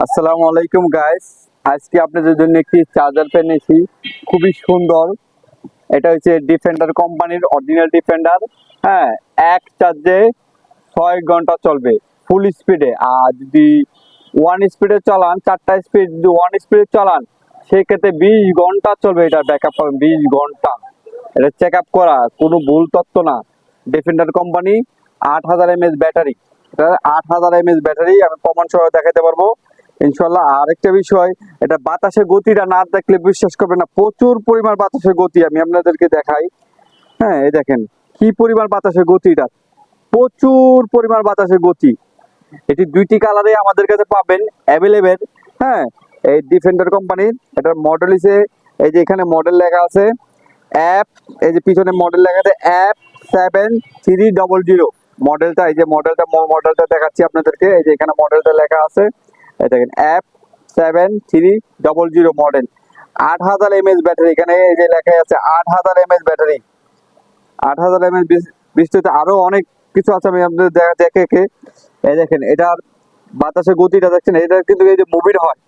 আসসালামু আলাইকুম গাইস আজকে আপনাদের জন্য একটি চার্জার ফ্যান এনেছি খুবই সুন্দর। এটা হচ্ছে ডিফেন্ডার কোম্পানির অরিজিনাল ডিফেন্ডার হ্যাঁ এক চার্জে ছয় ঘণ্টা চলবে ফুল স্পিডে আর যদি ওয়ান স্পিডে চালান, চারটা স্পিড যদি ওয়ান স্পিডে চালান, সেক্ষেত্রে বিশ ঘণ্টা চলবে এটা ব্যাকআপ পাবেন, বিশ ঘণ্টা। এটা চেক আপ করা, কোনো ভুল তত্ত্ব না। ডিফেন্ডার কোম্পানি আট হাজার এমএস ব্যাটারি আট হাজার এমএস ব্যাটারি আমি প্রমাণ সহ দেখাতে পারব। ইনশাল্লাহ আর একটা বিষয়, এটা বাতাসের গতিটা না দেখলে বিশ্বাস করবে না, প্রচুর পরিমাণ বাতাসের গতি আমি আপনাদেরকে দেখাই। হ্যাঁ এই দেখেন, কি পরিমাণ বাতাসের গতিটা? প্রচুর পরিমাণ বাতাসের গতি। এটি দুইটি কালারে আমাদের কাছে পাবেন অ্যাভেলেবেল হ্যাঁ এই ডিফেন্ডার কোম্পানির এটার মডেল হিসে এই যে এখানে মডেল লেখা আছে অ্যাপ এই যে পিছনে মডেল লেখা আছে app seven three double zero মডেলটা এই যে মডেলটা মডেলটা দেখাচ্ছি আপনাদেরকে, এই যে এখানে মডেলটা লেখা আছে। দেখেন app seven three double zero model আট হাজার এমএস ব্যাটারি, এখানে এই যে লেখা আছে আট হাজার এমএস ব্যাটারি। আট হাজার এমএস বৃষ্টিতে আরও অনেক কিছু আছে, আমি আপনাদের দেখা, দেখে এই দেখেন, এটার বাতাসের গতিটা দেখছেন, এটা কিন্তু এই যে মুভির হয়।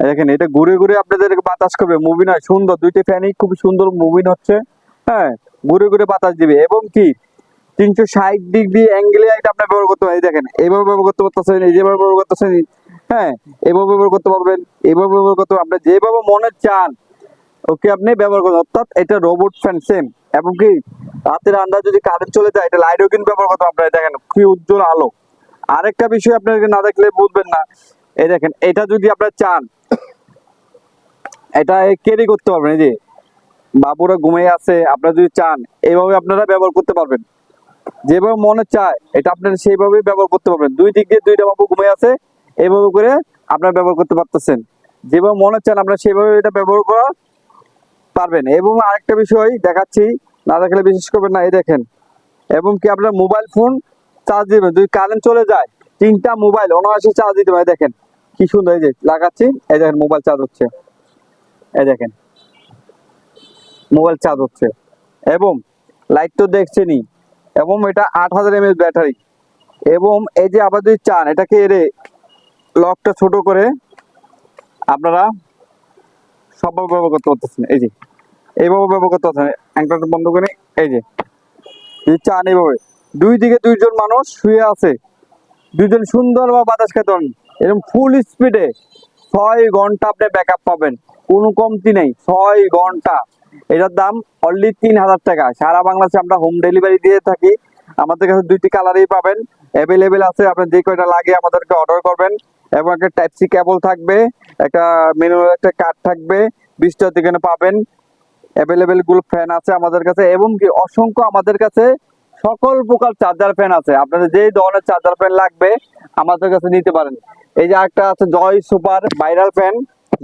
এই দেখেন, এটা ঘুরে ঘুরে আপনাদের বাতাস করবে মুভি নয়, সুন্দর। দুইটি ফ্যানই খুব সুন্দর মুভিন হচ্ছে হ্যাঁ? ঘুরে ঘুরে বাতাস দিবে, এবং কি? তিনশো ষাট ডিগ্রি অ্যাঙ্গেলে এটা আপনার ব্যবহার করতে এই দেখেন এইভাবে ব্যবহার করতে পারতেছেন, এই যেভাবে ব্যবহার করতেছেন হ্যাঁ এভাবে ব্যবহার করতে পারবেন এইভাবে ব্যবহার করতে পারবেন। আপনি যেভাবে মনে চান, ওকে আপনি ব্যবহার করুন। অর্থাৎ এটা রোবট ফ্যান সেম এবং কি রাতের আন্দাজ যদি কারেন্ট চলে যায়, এটা লাইটও কিন্তু ব্যবহার করতে আপনারা দেখেন, কি উজ্জ্বল আলো। আরেকটা বিষয় আপনাকে না দেখলে বুঝবেন না। এই দেখেন, এটা যদি আপনারা চান, এটা ক্যারি করতে পারবেন। এই যে, বাবুরা ঘুমিয়ে আছে, আপনারা যদি চান এইভাবে আপনারা ব্যবহার করতে পারবেন। যেভাবে মনে চায়, এটা আপনারা সেইভাবেই ব্যবহার করতে পারবেন। দুই দিক দিয়ে দুইটা বাবু ঘুমিয়ে আছে এইভাবে করে আপনারা ব্যবহার করতে পারতেছেন। যেভাবে মনে চান আপনারা সেভাবে এটা ব্যবহার করা পারবেন। এবং আরেকটা বিষয় দেখাচ্ছি, না দেখালে বিশেষ করবেন না, এই দেখেন। এবং কি আপনার মোবাইল ফোন চার্জ দিবেন। যদি কারেন্ট চলে যায়, তিনটা মোবাইল অনায়াসে চার্জ দিতে পারে। দেখেন, কি সুন্দর, এই যে লাগাচ্ছি, এই দেখেন মোবাইল চার্জ হচ্ছে। এই দেখেন মোবাইল চার্জ হচ্ছে। এবং লাইট তো দেখছেনই, এবং এটা আট হাজার এমএস ব্যাটারি এবং এই যে আবার যদি চান, এটাকে এরে লকটা ছোট করে আপনারা সবভাবে ব্যবহার করতে পারতেছেন। এই যে, এইভাবে ব্যবহার করতে পারছেন অ্যাঙ্কলারটা বন্ধ করে। এই যে চান এইভাবে। দুই দিকে দুইজন মানুষ শুয়ে আছে। দুইজন বা বাতাস খেতন এরকম ফুল স্পিডে ছয় ঘণ্টা আপনি ব্যাকআপ পাবেন। কোনো কমতি নেই। ছয় ঘণ্টা। এটার দাম অনলি তিন হাজার টাকা। সারা বাংলাদেশে আমরা হোম ডেলিভারি দিয়ে থাকি। আমাদের কাছে দুইটি কালারই পাবেন। অ্যাভেলেবেল আছে, আপনি যে কয়টা লাগে আমাদেরকে অর্ডার করবেন। এবং একটা টাইপ সি কেবল থাকবে, একটা মেনুয়াল একটা কার্ড থাকবে, বিশটা এখানে পাবেন। অ্যাভেলেবেলগুলো ফ্যান আছে আমাদের কাছে, এবং কি অসংখ্য আমাদের কাছে সকল প্রকার চার্জার ফ্যান আছে। আপনাদের যে ধরনের চার্জার ফ্যান লাগবে, আমাদের কাছে নিতে পারেন। এই যে একটা আছে Joy super viral fan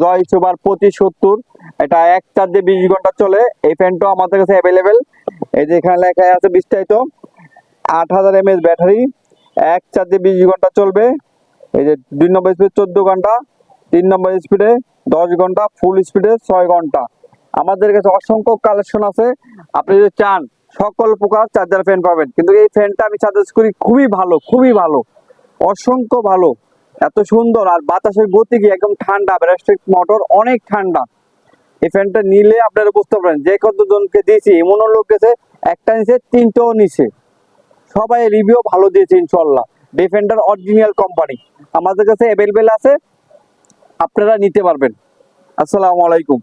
Joy super প্রতি সত্তর। এটা এক চার্জে বিশ ঘণ্টা চলে, এই ফ্যানটাও আমাদের কাছে অ্যাভেলেবেল এই যে এখানে লেখা আছে বিস্তারিত। আট হাজার এমএস ব্যাটারি, এক চার্জে বিশ ঘণ্টা চলবে। এই যে দুই নম্বর স্পিড চোদ্দ ঘণ্টা, তিন নম্বর স্পিডে দশ ঘণ্টা ফুল স্পিডে ছয় ঘণ্টা। আমাদের কাছে অসংখ্য কালেকশন আছে। আপনি যদি চান, সকল প্রকার চার্জার ফ্যান পাবেন। কিন্তু এই ফ্যানটা আমি সাজেস্ট করি, খুবই ভালো খুবই ভালো। অসংখ্য ভালো। এত সুন্দর আর বাতাসের গতি কি একদম ঠান্ডা ব্যারাস্টিক মোটর, অনেক ঠান্ডা। এই ফ্যানটা নিলে আপনারা বুঝতে পারেন যে কতজনকে দিয়েছি, এমনও লোক গেছে, একটা নিচে তিনটেও নিচে সবাই রিভিউ ভালো দিয়েছে ইনশাল্লাহ ডিফেন্ডার অরিজিনাল কোম্পানি আমাদের কাছে অ্যাভেলেবেল আছে, আপনারা নিতে পারবেন। আসসালামু আলাইকুম।